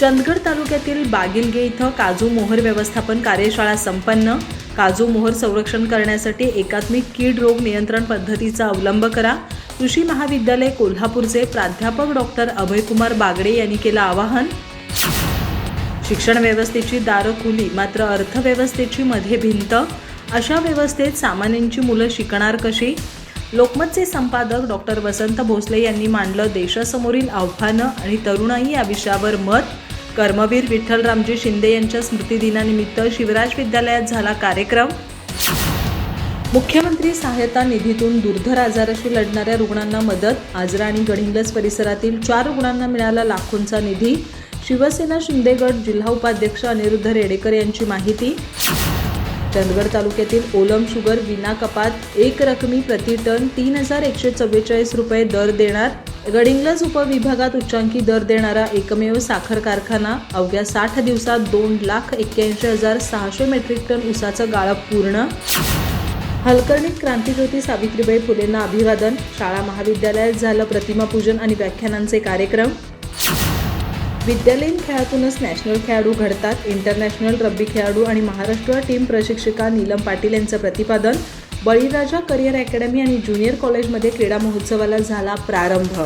चंदगड तालुक्यातील बागिलगे इथं काजू मोहर व्यवस्थापन कार्यशाळा संपन्न. काजू मोहर संरक्षण करण्यासाठी एकात्मिक कीड रोग नियंत्रण पद्धतीचा अवलंब करा. कृषी महाविद्यालय कोल्हापूरचे प्राध्यापक डॉक्टर अभयकुमार बागडे यांनी केलं आवाहन. शिक्षण व्यवस्थेची दारं खुली मात्र अर्थव्यवस्थेची मध्ये भिंत. अशा व्यवस्थेत सामान्यांची मुलं शिकणार कशी? लोकमतचे संपादक डॉक्टर वसंत भोसले यांनी मांडलं देशासमोरील आव्हानं आणि तरुणाई या विषयावर मत. कर्मवीर विठ्ठलरामजी शिंदे यांच्या स्मृतिदिनानिमित्त शिवराज विद्यालयात झाला कार्यक्रम. मुख्यमंत्री सहायता निधीतून दुर्धर आजाराशी लढणाऱ्या रुग्णांना मदत. आजरा आणि गडिंग्लज परिसरातील चार रुग्णांना मिळाला लाखोंचा निधी. शिवसेना शिंदेगड जिल्हा उपाध्यक्ष अनिरुद्ध रेडेकर यांची माहिती. चंदगड तालुक्यातील ओलम शुगर विना कपात एक रकमी प्रति टन तीन हजार एकशे चव्वेचाळीस रुपये दर देणार. गडिंग्लज उपविभागात उच्चांकी दर देणारा एकमेव साखर कारखाना अवघ्या साठ दिवसात दोन लाख एक्क्याऐंशी हजार सहाशे मेट्रिक टन उसाचं गाळप पूर्ण. हलकर्णीत क्रांतीज्योती सावित्रीबाई फुलेंना अभिवादन. शाळा महाविद्यालयात झालं प्रतिमापूजन आणि व्याख्यानांचे कार्यक्रम. विद्यालयीन खेळातूनच नॅशनल खेळाडू घडतात. इंटरनॅशनल रब्बी खेळाडू आणि महाराष्ट्र टीम प्रशिक्षिका नीलम पाटील यांचं प्रतिपादन. बळीराजा करिअर अकॅडमी आणि ज्युनियर कॉलेजमध्ये क्रीडा महोत्सवाला झाला प्रारंभ.